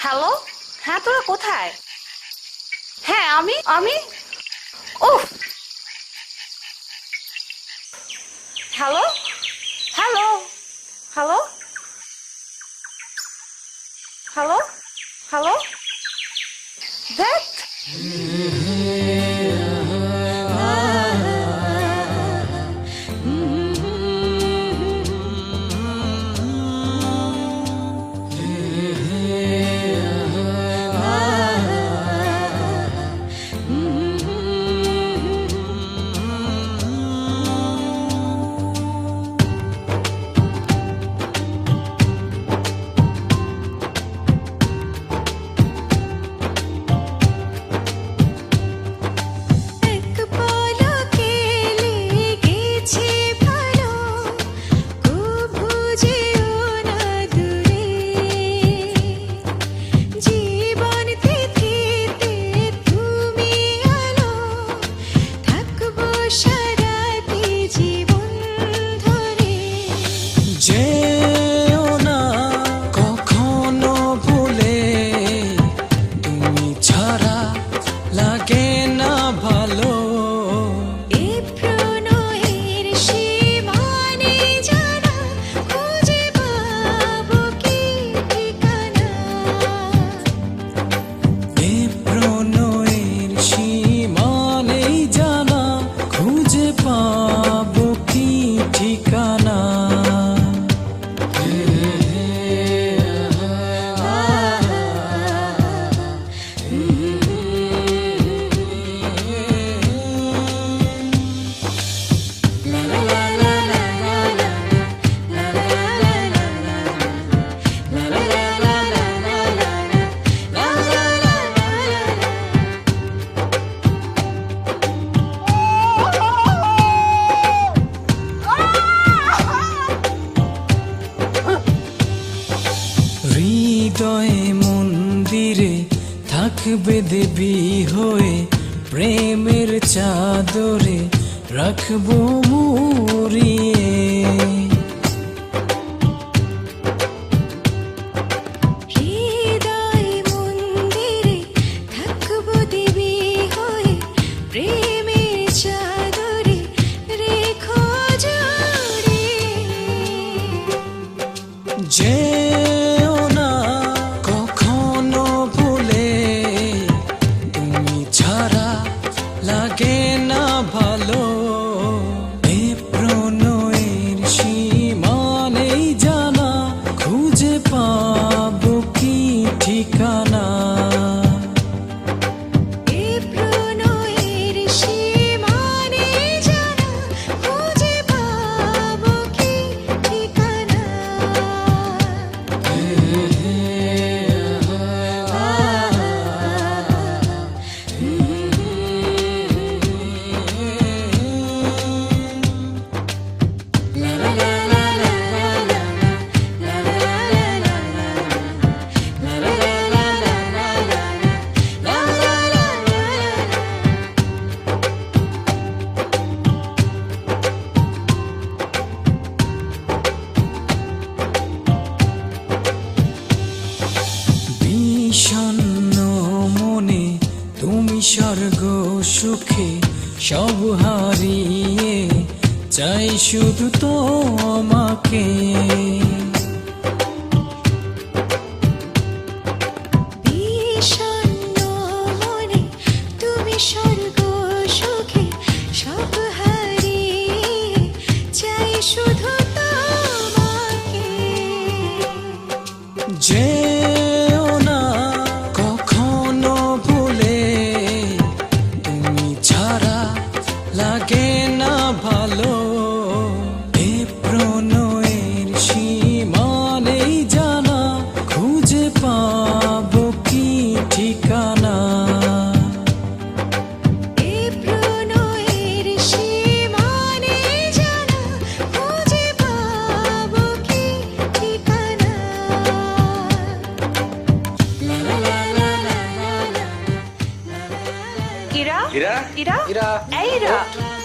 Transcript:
Hello হ্যাঁ তোরা কোথায়? হ্যাঁ আমি আমি? ও hello hello hello hello hello দেখ Mm-hmm. नाम। তীরে থাকবে দেবী হয়ে প্রেমের চাদরে রাখব মুড়িয়ে Jane. না ভালো। দুঃখে সব হারিয়ে চাই শুধু তো আমাকে শুধু তোমাকে। যে Ida? Ida? Ida? Ada.